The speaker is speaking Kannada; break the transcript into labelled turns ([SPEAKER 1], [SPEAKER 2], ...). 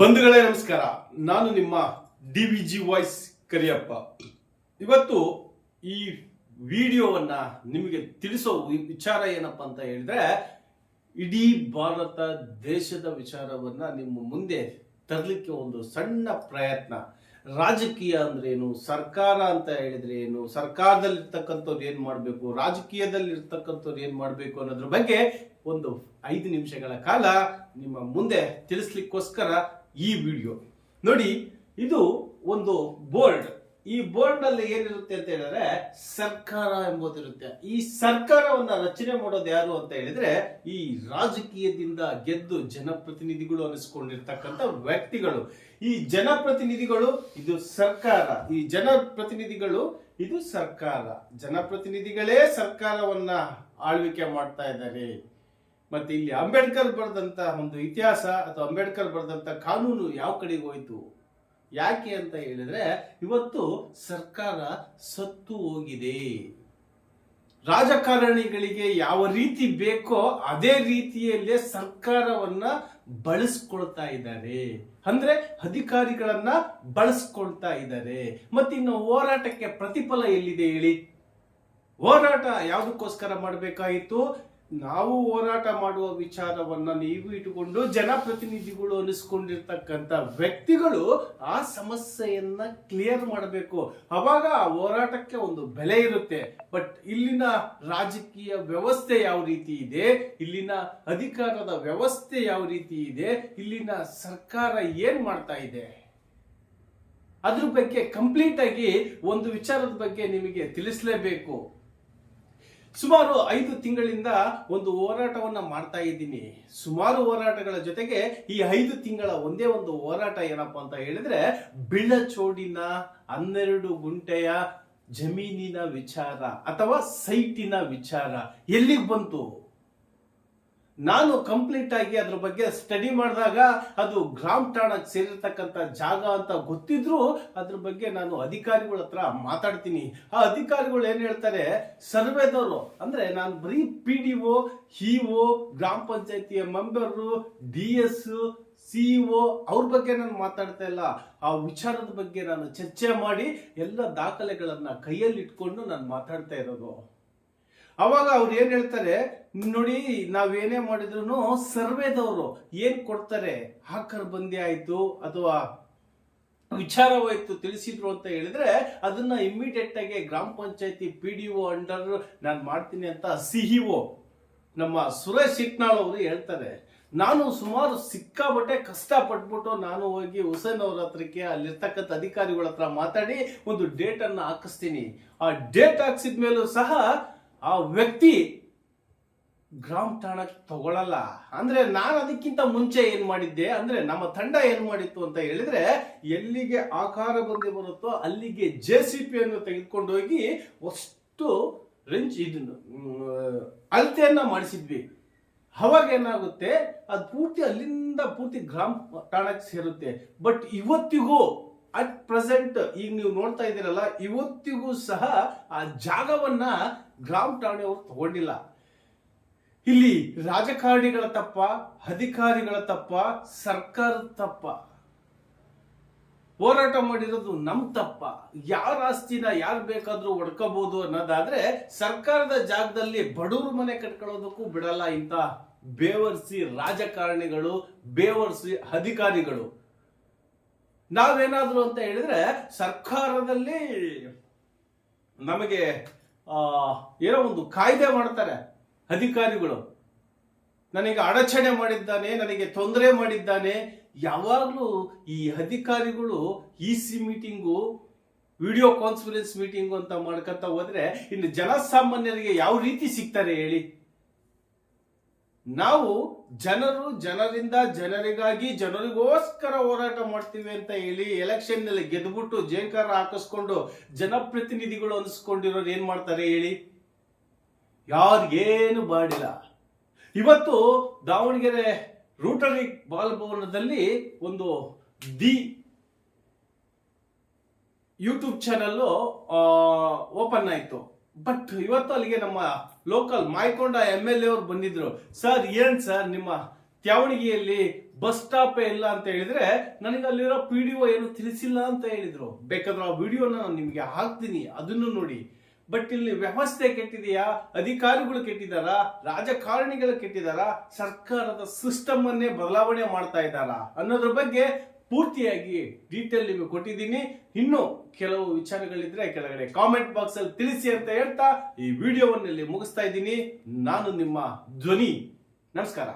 [SPEAKER 1] ಬಂಧುಗಳೇ, ನಮಸ್ಕಾರ. ನಾನು ನಿಮ್ಮ D V G voice Kariyappa. ಇವತ್ತು ಈ ವಿಡಿಯೋವನ್ನ ನಿಮಗೆ ತಿಳಿಸೋ ವಿಚಾರ ಏನಪ್ಪ ಅಂತ ಹೇಳಿದ್ರೆ, ಇಡೀ ಭಾರತ ದೇಶದ ವಿಚಾರವನ್ನ ನಿಮ್ಮ ಮುಂದೆ ತರಲಿಕ್ಕೆ ಒಂದು ಸಣ್ಣ ಪ್ರಯತ್ನ. ರಾಜಕೀಯ ಅಂದ್ರೆ ಏನು ಸರ್ಕಾರ ಅಂತ ಹೇಳಿದ್ರೆ ಏನು ಸರ್ಕಾರದಲ್ಲಿ ಇರ್ತಕ್ಕಂಥವ್ರು ಏನ್ ಮಾಡಬೇಕು? ರಾಜಕೀಯದಲ್ಲಿ ಇರ್ತಕ್ಕಂಥವ್ರು ಏನ್ ಮಾಡಬೇಕು ಅನ್ನೋದ್ರ ಬಗ್ಗೆ ಒಂದು ಐದು ನಿಮಿಷಗಳ ಕಾಲ ನಿಮ್ಮ ಮುಂದೆ ತಿಳಿಸ್ಲಿಕ್ಕೋಸ್ಕರ ಈ ವಿಡಿಯೋ. ನೋಡಿ, ಇದು ಒಂದು ಬೋರ್ಡ್. ಈ ಬೋರ್ಡ್ನಲ್ಲಿ ಏನಿರುತ್ತೆ ಅಂತ ಹೇಳಿದ್ರೆ ಸರ್ಕಾರ ಎಂಬುದಿರುತ್ತೆ. ಈ ಸರ್ಕಾರವನ್ನ ರಚನೆ ಮಾಡೋದು ಯಾರು ಅಂತ ಹೇಳಿದ್ರೆ ಈ ರಾಜಕೀಯದಿಂದ ಗೆದ್ದು ಜನಪ್ರತಿನಿಧಿಗಳು ಅನಿಸ್ಕೊಂಡಿರ್ತಕ್ಕಂಥ ವ್ಯಕ್ತಿಗಳು. ಈ ಜನಪ್ರತಿನಿಧಿಗಳು ಇದು ಸರ್ಕಾರ. ಈ ಜನಪ್ರತಿನಿಧಿಗಳು ಇದು ಸರ್ಕಾರ. ಜನಪ್ರತಿನಿಧಿಗಳೇ ಸರ್ಕಾರವನ್ನ ಆಳ್ವಿಕೆ ಮಾಡ್ತಾ ಇದ್ದಾರೆ. ಮತ್ತೆ ಇಲ್ಲಿ ಅಂಬೇಡ್ಕರ್ ಬರೆದಂತ ಒಂದು ಇತಿಹಾಸ ಅಥವಾ ಅಂಬೇಡ್ಕರ್ ಬರೆದಂತ ಕಾನೂನು ಯಾವ ಕಡೆಗೆ ಹೋಯ್ತು? ಯಾಕೆ ಅಂತ ಹೇಳಿದ್ರೆ, ಇವತ್ತು ಸರ್ಕಾರ ಸತ್ತು ಹೋಗಿದೆ. ರಾಜಕಾರಣಿಗಳಿಗೆ ಯಾವ ರೀತಿ ಬೇಕೋ ಅದೇ ರೀತಿಯಲ್ಲೇ ಸರ್ಕಾರವನ್ನ ಬಳಸ್ಕೊಳ್ತಾ ಇದ್ದಾರೆ. ಅಂದ್ರೆ ಅಧಿಕಾರಿಗಳನ್ನ ಬಳಸ್ಕೊಳ್ತಾ ಇದ್ದಾರೆ. ಮತ್ತಿನ್ನು ಹೋರಾಟಕ್ಕೆ ಪ್ರತಿಫಲ ಎಲ್ಲಿದೆ ಹೇಳಿ? ಹೋರಾಟ ಯಾವುದಕ್ಕೋಸ್ಕರ ಮಾಡಬೇಕಾಯಿತು? ನಾವು ಹೋರಾಟ ಮಾಡುವ ವಿಚಾರವನ್ನ ನೀವು ಇಟ್ಟುಕೊಂಡು ಜನಪ್ರತಿನಿಧಿಗಳು ಅನಿಸ್ಕೊಂಡಿರ್ತಕ್ಕಂಥ ವ್ಯಕ್ತಿಗಳು ಆ ಸಮಸ್ಯೆಯನ್ನ ಕ್ಲಿಯರ್ ಮಾಡಬೇಕು. ಅವಾಗ ಆ ಹೋರಾಟಕ್ಕೆ ಒಂದು ಬೆಲೆ ಇರುತ್ತೆ. ಬಟ್ ಇಲ್ಲಿನ ರಾಜಕೀಯ ವ್ಯವಸ್ಥೆ ಯಾವ ರೀತಿ ಇದೆ? ಇಲ್ಲಿನ ಅಧಿಕಾರದ ವ್ಯವಸ್ಥೆ ಯಾವ ರೀತಿ ಇದೆ? ಇಲ್ಲಿನ ಸರ್ಕಾರ ಏನ್ ಮಾಡ್ತಾ ಇದೆ? ಅದ್ರ ಬಗ್ಗೆ ಕಂಪ್ಲೀಟ್ ಆಗಿ ಒಂದು ವಿಚಾರದ ಬಗ್ಗೆ ನಿಮಗೆ ತಿಳಿಸಲೇಬೇಕು. ಸುಮಾರು ಐದು ತಿಂಗಳಿಂದ ಒಂದು ಹೋರಾಟವನ್ನ ಮಾಡ್ತಾ ಇದ್ದೀನಿ. ಸುಮಾರು ಹೋರಾಟಗಳ ಜೊತೆಗೆ ಈ ಐದು ತಿಂಗಳ ಒಂದೇ ಒಂದು ಹೋರಾಟ ಏನಪ್ಪಾ ಅಂತ ಹೇಳಿದ್ರೆ, ಬಿಳಚೋಡಿನ ಹನ್ನೆರಡು ಗುಂಟೆಯ ಜಮೀನಿನ ವಿಚಾರ ಅಥವಾ ಸೈಟಿನ ವಿಚಾರ ಎಲ್ಲಿಗೆ ಬಂತು? ನಾನು ಕಂಪ್ಲೀಟ್ ಆಗಿ ಅದ್ರ ಬಗ್ಗೆ ಸ್ಟಡಿ ಮಾಡಿದಾಗ ಅದು ಗ್ರಾಮ್ ಠಾಣಕ್ಕೆ ಸೇರಿರ್ತಕ್ಕಂಥ ಜಾಗ ಅಂತ ಗೊತ್ತಿದ್ರು ಅದ್ರ ಬಗ್ಗೆ ನಾನು ಅಧಿಕಾರಿಗಳ ಹತ್ರ ಮಾತಾಡ್ತೀನಿ. ಆ ಅಧಿಕಾರಿಗಳು ಏನ್ ಹೇಳ್ತಾರೆ, ಸರ್ವೇದವರು, ಅಂದ್ರೆ ನಾನು ಬರೀ ಪಿ ಡಿ ಒ ಇಒ ಗ್ರಾಮ ಪಂಚಾಯತಿಯ ಮೆಂಬರು ಡಿ ಎಸ್ ಸಿಇಒ ಅವ್ರ ಬಗ್ಗೆ ನಾನು ಮಾತಾಡ್ತಾ ಇಲ್ಲ. ಆ ವಿಚಾರದ ಬಗ್ಗೆ ನಾನು ಚರ್ಚೆ ಮಾಡಿ ಎಲ್ಲ ದಾಖಲೆಗಳನ್ನ ಕೈಯಲ್ಲಿ ಇಟ್ಕೊಂಡು ನಾನು ಮಾತಾಡ್ತಾ ಇರೋದು. ಅವಾಗ ಅವ್ರು ಏನ್ ಹೇಳ್ತಾರೆ, ನೋಡಿ, ನಾವೇನೇ ಮಾಡಿದ್ರು ಸರ್ವೇದವರು ಏನ್ ಕೊಡ್ತಾರೆ? ಹಾಕರ್ ಬಂದಿ ಆಯ್ತು ಅಥವಾ ವಿಚಾರವಾಯ್ತು ತಿಳಿಸಿದ್ರು ಅಂತ ಹೇಳಿದ್ರೆ ಅದನ್ನ ಇಮಿಡಿಯೇಟ್ ಆಗಿ ಗ್ರಾಮ ಪಂಚಾಯತಿ ಪಿ ಡಿ ಒ ಅಂಡರ್ ನಾನು ಮಾಡ್ತೀನಿ ಅಂತ ಸಿಇಒ ನಮ್ಮ ಸುರೇಶ್ ಇಟ್ನಾಳ್ ಅವರು ಹೇಳ್ತಾರೆ. ನಾನು ಸುಮಾರು ಸಿಕ್ಕಾಬಟ್ಟೆ ಕಷ್ಟ ಪಟ್ಬಿಟ್ಟು ನಾನು ಹೋಗಿ ಹುಸೇನ್ ಅವ್ರ ಹತ್ರಕ್ಕೆ ಅಲ್ಲಿರ್ತಕ್ಕಂಥ ಅಧಿಕಾರಿಗಳ ಹತ್ರ ಮಾತಾಡಿ ಒಂದು ಡೇಟನ್ನು ಹಾಕಿಸ್ತೀನಿ. ಆ ಡೇಟ್ ಹಾಕ್ಸಿದ ಮೇಲೂ ಸಹ ಆ ವ್ಯಕ್ತಿ ಗ್ರಾಮ್ ಠಾಣಕ್ಕೆ ತಗೊಳಲ್ಲ. ಅಂದ್ರೆ ನಾನು ಅದಕ್ಕಿಂತ ಮುಂಚೆ ಏನ್ ಮಾಡಿದ್ದೆ? ಅಂದ್ರೆ ನಮ್ಮ ತಂಡ ಏನ್ ಮಾಡಿತ್ತು ಅಂತ ಹೇಳಿದ್ರೆ ಎಲ್ಲಿಗೆ ಆಕಾರ ಬಂದಿ ಬರುತ್ತೋ ಅಲ್ಲಿಗೆ ಜೆ ಸಿ ಪಿ ಅನ್ನು ತೆಗೆದುಕೊಂಡು ಹೋಗಿ ಅಷ್ಟು ರೆಂಚ್ ಇದನ್ನು ಅಳತೆಯನ್ನ ಮಾಡಿಸಿದ್ವಿ. ಅವಾಗ ಏನಾಗುತ್ತೆ? ಅದು ಪೂರ್ತಿ ಅಲ್ಲಿಂದ ಪೂರ್ತಿ ಗ್ರಾಮ ಠಾಣಕ್ಕೆ ಸೇರುತ್ತೆ. ಬಟ್ ಇವತ್ತಿಗೂ ಅಟ್ ಪ್ರೆಸೆಂಟ್ ಈಗ ನೀವು ನೋಡ್ತಾ ಇದ್ದೀರಲ್ಲ, ಇವತ್ತಿಗೂ ಸಹ ಆ ಜಾಗವನ್ನ ಗ್ರಾಮ ಠಾಣೆಯವರು ತಗೊಂಡಿಲ್ಲ. ಇಲ್ಲಿ ರಾಜಕಾರಣಿಗಳ ತಪ್ಪ, ಅಧಿಕಾರಿಗಳ ತಪ್ಪ ಸರ್ಕಾರದ ತಪ್ಪ. ಹೋರಾಟ ಮಾಡಿರೋದು ನಮ್ ತಪ್ಪ. ಯಾರ ಆಸ್ತಿನ ಯಾರು ಬೇಕಾದ್ರೂ ಒಡ್ಕೋಬಹುದು ಅನ್ನೋದಾದ್ರೆ ಸರ್ಕಾರದ ಜಾಗದಲ್ಲಿ ಬಡವರು ಮನೆ ಕಟ್ಕೊಳ್ಳೋದಕ್ಕೂ ಬಿಡಲ್ಲ ಇಂತ ಬೇವರ್ಸಿ ರಾಜಕಾರಣಿಗಳು, ಬೇವರ್ಸಿ ಅಧಿಕಾರಿಗಳು. ನಾವೇನಾದ್ರು ಅಂತ ಹೇಳಿದ್ರೆ ಸರ್ಕಾರದಲ್ಲಿ ನಮಗೆ ಏನೋ ಒಂದು ಕಾಯ್ದೆ ಮಾಡ್ತಾರೆ ಅಧಿಕಾರಿಗಳು. ನನಗೆ ಅಡಚಣೆ ಮಾಡಿದ್ದಾನೆ, ನನಗೆ ತೊಂದರೆ ಮಾಡಿದ್ದಾನೆ. ಯಾವಾಗಲೂ ಈ ಅಧಿಕಾರಿಗಳು E C meeting video conference meeting ಅಂತ ಮಾಡ್ಕೊತಾ ಹೋದ್ರೆ ಇನ್ನು ಜನಸಾಮಾನ್ಯರಿಗೆ ಯಾವ ರೀತಿ ಸಿಗ್ತಾರೆ ಹೇಳಿ? ನಾವು ಜನರು ಜನರಿಂದ ಜನರಿಗಾಗಿ ಜನರಿಗೋಸ್ಕರ ಹೋರಾಟ ಮಾಡ್ತೀವಿ ಅಂತ ಹೇಳಿ ಎಲೆಕ್ಷನ್ನಲ್ಲಿ ಗೆದ್ಬಿಟ್ಟು ಜೇಂಕಾರ ಹಾಕಿಸ್ಕೊಂಡು ಜನಪ್ರತಿನಿಧಿಗಳು ಅನಿಸ್ಕೊಂಡಿರೋರು ಏನ್ ಮಾಡ್ತಾರೆ ಹೇಳಿ? ಯಾರಿಗೇನು ಮಾಡಿಲ್ಲ. ಇವತ್ತು ದಾವಣಗೆರೆ ರೂಟರಿ ಬಾಲ್ ಭವನದಲ್ಲಿ ಒಂದು ದಿ ಯೂಟ್ಯೂಬ್ ಚಾನಲ್ ಓಪನ್ ಆಯಿತು. ಬಟ್ ಇವತ್ತು ಅಲ್ಲಿಗೆ ನಮ್ಮ local Mayakonda M L A ಬಂದಿದ್ರು. ಸರ್ ಏನ್ ಸರ್ ನಿಮ್ಮ ತ್ಯಾವಣಿಗೆಯಲ್ಲಿ ಬಸ್ ಸ್ಟಾಪ್ ಇಲ್ಲ ಅಂತ ಹೇಳಿದ್ರೆ ನನಗೆ ಅಲ್ಲಿರೋ ಪಿ ಡಿ ಏನು ತಿಳಿಸಿಲ್ಲ ಅಂತ ಹೇಳಿದ್ರು. ಬೇಕಾದ್ರೆ ಆ ವಿಡಿಯೋನ ನಾನು ನಿಮಗೆ ಹಾಕ್ತೀನಿ, ಅದನ್ನು ನೋಡಿ. ಬಟ್ ಇಲ್ಲಿ ವ್ಯವಸ್ಥೆ ಕೆಟ್ಟಿದೆಯಾ? ಅಧಿಕಾರಿಗಳು ಕೆಟ್ಟಿದಾರಾ ರಾಜಕಾರಣಿಗಳು ಕೆಟ್ಟಿದಾರಾ ಸರ್ಕಾರದ ಸಿಸ್ಟಮ್ ಅನ್ನೇ ಬದಲಾವಣೆ ಮಾಡ್ತಾ ಇದ್ದಾರಾ? ಅನ್ನೋದ್ರ ಬಗ್ಗೆ ಪೂರ್ತಿಯಾಗಿ ಡೀಟೇಲ್ ನಿಮಗೆ ಕೊಟ್ಟಿದ್ದೀನಿ. ಇನ್ನು ಕೆಲವು ವಿಚಾರಗಳಿದ್ರೆ ಕೆಳಗಡೆ ಕಾಮೆಂಟ್ ಬಾಕ್ಸ್ ಅಲ್ಲಿ ತಿಳಿಸಿ ಅಂತ ಹೇಳ್ತಾ ಈ ವಿಡಿಯೋವನ್ನಲ್ಲಿ ಮುಗಿಸ್ತಾ ಇದ್ದೀನಿ. ನಾನು ನಿಮ್ಮ ಧ್ವನಿ. ನಮಸ್ಕಾರ.